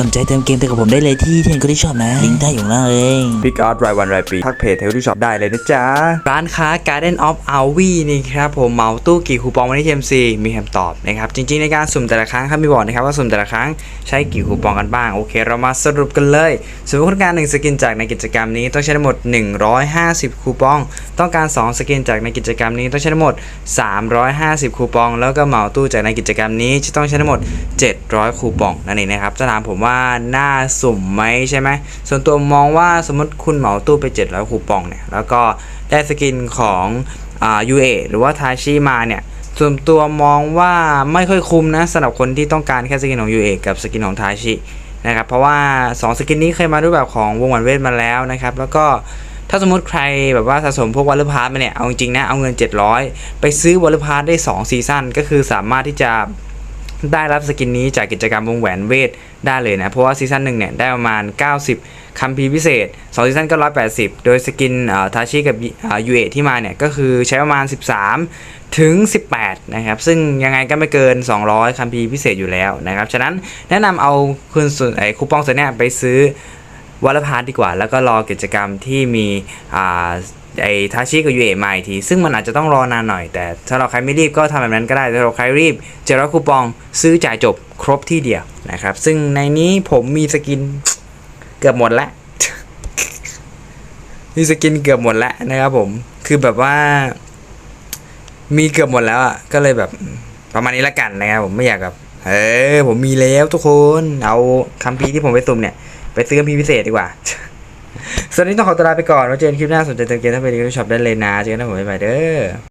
สนใจเติมเกมเติมกับผมได้เลยที่เทนก็ได้ชอบนะ ลิงก์ใต้อยู่ข้างล่างเลยพิกอาร์ตรายวันรายปีทักเพจเทลที่ช็อปได้เลยนะจ๊ะ ร้านค้า Garden of a l v i นี่ครับผมเหมาตู้กี่คูปองวันนี้ TMC มีคำตอบนะครับ จริงๆในการสุ่มแต่ละครั้งครับมีบอกนะครับว่าสุ่มแต่ละครั้งใช้กี่คูปองกันบ้าง โอเค เรามาสรุปกันเลยสมมติต้องการ1สกินจากในกิจกรรมนี้ต้องใช้ทั้งหมด 150 คูปอง ต้องการ 2 สกินจากในกิจกรรมนี้ต้องใช้ทั้งหมด 350 คูปอง แล้วก็เหมาตู้จากในกิจกรรมนี้จะต้องใช้ทั้งหมด 700 คูปองนั่นเองนะครับจะถามผมว่าน่าสุ่มไหมใช่ไหมส่วนตัวมองว่าสมมติคุณเหมาตู้ไป 700 คูปองเนี่ยแล้วก็ได้สกินของอ่า UA หรือว่าทาชิมาเนี่ยส่วนตัวมองว่าไม่ค่อยคุ้มนะสำหรับคนที่ต้องการแค่สกินของ UA กับสกินของทาชินะครับเพราะว่า 2 สกินนี้เคยมาด้วยแบบของวงวานเวทมาแล้วนะครับแล้วก็ถ้าสมมติใครแบบว่าสะสมพวกวอลเลย์พาร์ตมาเนี่ย เอาจริงนะ เอาเงิน 700 ไปซื้อวอลเลย์พาร์ตได้ 2 ซีซั่นก็คือสามารถที่จะ ได้รับสกินนี้จากกิจกรรมวงแหวนเวทได้เลยนะ เพราะว่าซีซั่นหนึ่งเนี่ยได้ประมาณ 90 คัมภีร์พิเศษ2ซีซั่นก็ 180 โดยสกินทาชิกับยูเอที่มาเนี่ยก็คือใช้ประมาณ 13 ถึง 18 นะครับ ซึ่งยังไงก็ไม่เกิน 200 คัมภีร์พิเศษอยู่แล้วนะครับ ฉะนั้นแนะนำเอาคืนส่วนไอคูปองส่วนเนี้ยไปซื้อ วอลพาร์ทดีกว่า แล้วก็รอกิจกรรมที่มีอ่าไอทาชิกับยูเอมาอีกที ซึ่งมันอาจจะต้องรอนานหน่อย แต่ถ้าเราใครไม่รีบก็ทำแบบนั้นก็ได้ถ้าเราใครรีบ เจอร้อยคูปองซื้อจ่ายจบครบที่เดียวนะครับ ซึ่งในนี้ผมมีสกินเกือบหมดแล้วมีสกินเกือบหมดแล้วนะครับผม คือแบบว่า มีเกือบหมดแล้วอะ ก็เลยแบบประมาณนี้ละกันนะครับผมไม่อยากแบบ เออผมมีแล้วทุกคน เอาคัมภีร์ที่ผมไปสุ่มเนี่ย ไปซื้อมีพิเศษดีกว่าสวัสดีต้องขอตัวลาไปก่อนไว้เจอกันคลิปหน้าสนใจเติมเกมถ้าไปดีก็ช็อปได้เลยนะ เจอกันนะผมบ๊ายบายเด้อ